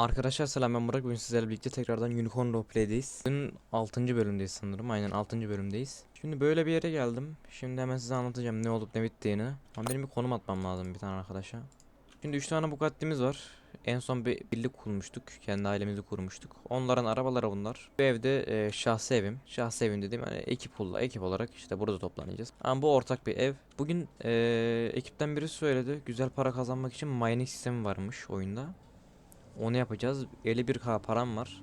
Arkadaşlar selam ben Burak. Bugün sizlerle birlikte tekrardan Unicorn Roleplay'deyiz. Bugün 6. bölümdeyiz sanırım. Aynen 6. bölümdeyiz. Şimdi böyle bir yere geldim. Şimdi hemen size anlatacağım ne olup ne bittiğini. Ama benim bir konum atmam lazım bir tane arkadaşa. Şimdi 3 tane Bugatti'miz var. En son bir birlik kurmuştuk. Kendi ailemizi kurmuştuk. Onların arabaları bunlar. Bu evde e, şahsi evim. Şahsi evim dediğim hani ekip, ol- ekip olarak işte burada toplanacağız. Ama bu ortak bir ev. Bugün e, ekipten biri söyledi. Güzel para kazanmak için mining sistemi varmış oyunda. Onu yapacağız. 51k param var.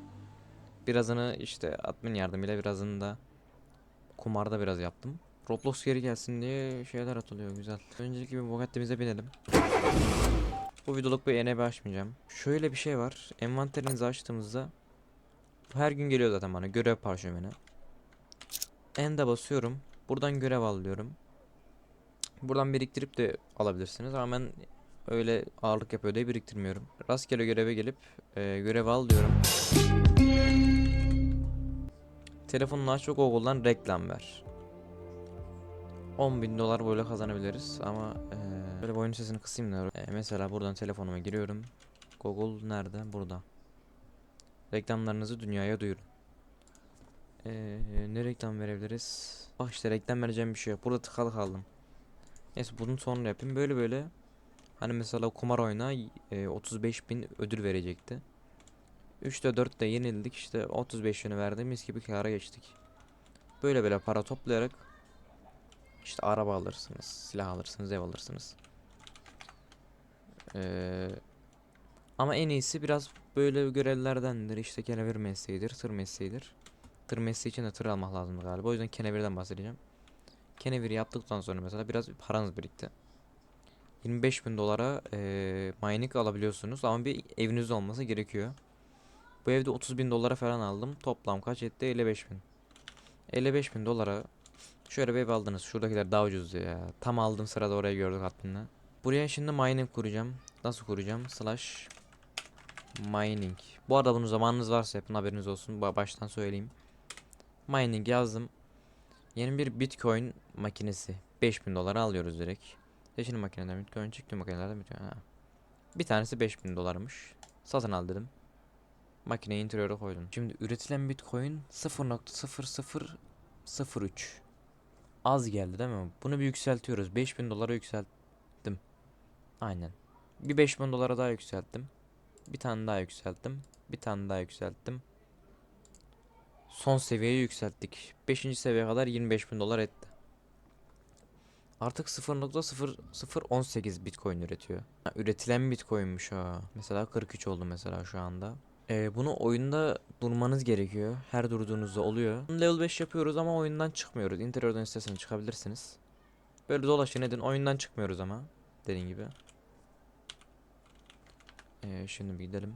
Birazını işte admin yardımıyla birazını da kumarda biraz yaptım. Roblox geri gelsin diye şeyler atılıyor güzel. Önceki bir Bugatti'mize binelim. Bu videoluk bir enebe açmayacağım. Şöyle bir şey var. Envanterinizi açtığımızda her gün geliyor zaten bana görev parşömeni. End'e basıyorum. Buradan görev al diyorum. Buradan biriktirip de alabilirsiniz ama ben öyle ağırlık yapıyor diye biriktirmiyorum. Rastgele göreve gelip e, görev al diyorum. Telefonunu aç ve Google'dan reklam ver. 10 bin dolar böyle kazanabiliriz ama e, böyle bir oyun sesini kısayım da e, mesela buradan telefonuma giriyorum. Google nerede? Burada. Reklamlarınızı dünyaya duyurun. E, ne reklam verebiliriz? Bak işte reklam vereceğim bir şey yok. Burada tıkalı kaldım. Neyse bunu sonra yapayım. Böyle böyle Hani mesela kumar oyna e, 35 bin ödül verecekti. 3'te 4'te yenildik işte 35 yönü verdi mis gibi kâra geçtik. Böyle böyle para toplayarak işte araba alırsınız, silah alırsınız, ev alırsınız. Ee, ama en iyisi biraz böyle görevlerdendir işte kenevir mesleğidir, tır mesleğidir. Tır mesleği için de tır almak lazım galiba o yüzden kenevirden bahsedeceğim. Keneviri yaptıktan sonra mesela biraz paranız birikti. 25 bin dolara eee mining alabiliyorsunuz ama bir eviniz olması gerekiyor. Bu evde 30 bin dolara falan aldım. Toplam kaç etti? 55 bin. 55 bin dolara şöyle bir ev aldınız. Şuradakiler daha ucuz ya. Tam aldığım sırada oraya gördük adminle. Buraya şimdi mining kuracağım. Nasıl kuracağım? Slash mining. Bu arada bunun zamanınız varsa yapın haberiniz olsun. Ba- Baştan söyleyeyim. Mining yazdım. Yeni bir bitcoin makinesi. 5000 dolara alıyoruz direkt. Seçili makineden Bitcoin çıktı makinelerden Bitcoin. Ha. Bir tanesi 5000 dolarmış. Satın al dedim. Makineyi interiöre koydum. Şimdi üretilen Bitcoin 0.0003. Az geldi değil mi? Bunu bir yükseltiyoruz. 5000 dolara yükselttim. Aynen. Bir 5000 dolara daha yükselttim. Bir tane daha yükselttim. Bir tane daha yükselttim. Son seviyeye yükselttik. 5. seviyeye kadar 25.000 dolar etti. Artık 0.0018 Bitcoin üretiyor. Ha, üretilen Bitcoin'muş ha. Mesela 43 oldu mesela şu anda. Ee, bunu oyunda durmanız gerekiyor. Her durduğunuzda oluyor. Level 5 yapıyoruz ama oyundan çıkmıyoruz. İnteriörden isterseniz çıkabilirsiniz. Böyle dolaşın edin. Oyundan çıkmıyoruz ama. Dediğim gibi. Ee, şimdi bir gidelim.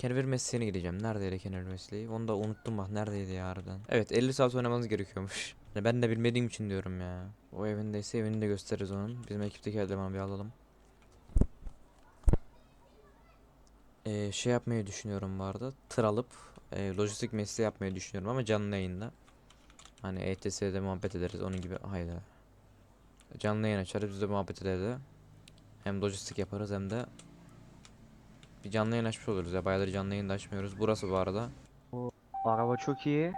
Kenevir mesleğine gideceğim. Neredeydi kenevir mesleği? Onu da unuttum bak. Neredeydi ya harbiden. Evet 50 saat oynamanız gerekiyormuş. Ben de bilmediğim için diyorum ya. O evindeyse evini de gösteririz onun. Bizim ekipteki elemanı bir alalım. Ee, şey yapmayı düşünüyorum bu arada. Tır alıp e, lojistik mesleği yapmayı düşünüyorum ama canlı yayında. Hani ETS'de muhabbet ederiz onun gibi. Hayda. Canlı yayın açarız biz de muhabbet ederiz. Hem lojistik yaparız hem de bir canlı yayın açmış oluruz ya. Bayağıdır canlı yayın da açmıyoruz. Burası bu arada. Araba çok iyi.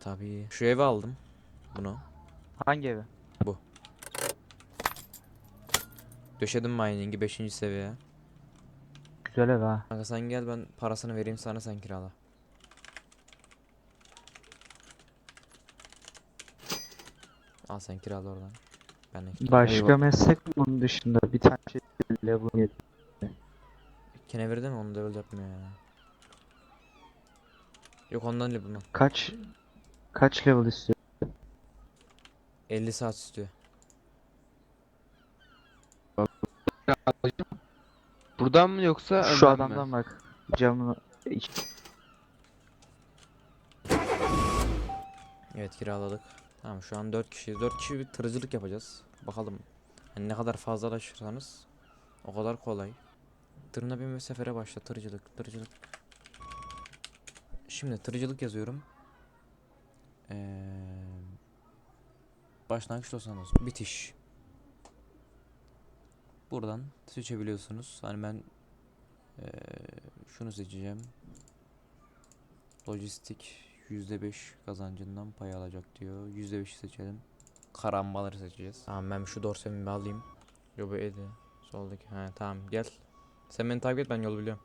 Tabii. Şu evi aldım. Bunu. Hangi evi? Döşedim mining'i 5. seviye. Güzel ev ha. Kanka sen gel ben parasını vereyim sana sen kirala. Al sen kirala oradan. Ben de kirala. Başka meslek bunun dışında? Bir tane şey level yedi. Kenevirde mi onu level yapmıyor ya. Yok ondan bundan. Kaç kaç level istiyor? 50 saat istiyor. Buradan mı yoksa Şu önden mi? adamdan bak. Camını Evet kiraladık. Tamam şu an 4 kişiyiz. 4 kişi bir tırcılık yapacağız. Bakalım. Hani ne kadar fazlalaşırsanız o kadar kolay. Tırına binme sefere başla. Tırcılık, tırcılık. Şimdi tırcılık yazıyorum. Ee, başlangıç Los Bitiş. Buradan seçebiliyorsunuz. Hani ben ee, şunu seçeceğim. Lojistik %5 kazancından pay alacak diyor. %5'i seçelim. Karambaları seçeceğiz. Tamam ben şu dorsemi alayım. Yo bu Edi. Soldaki. He tamam gel. Sen beni takip et ben yolu biliyorum.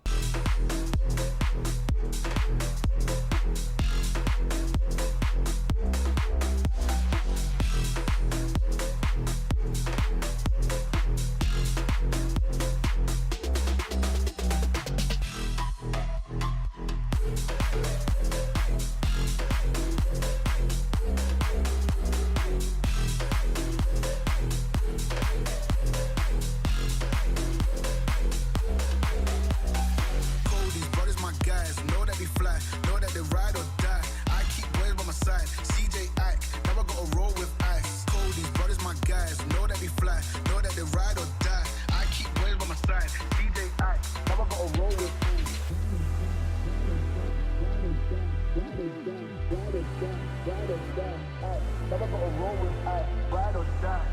or die. Never gonna roll with I, ride or die.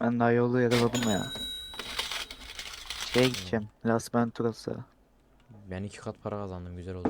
Ben daha yolu yaraladım ya. Şeye gideceğim. Las Venturas'a. Ben iki kat para kazandım. Güzel oldu.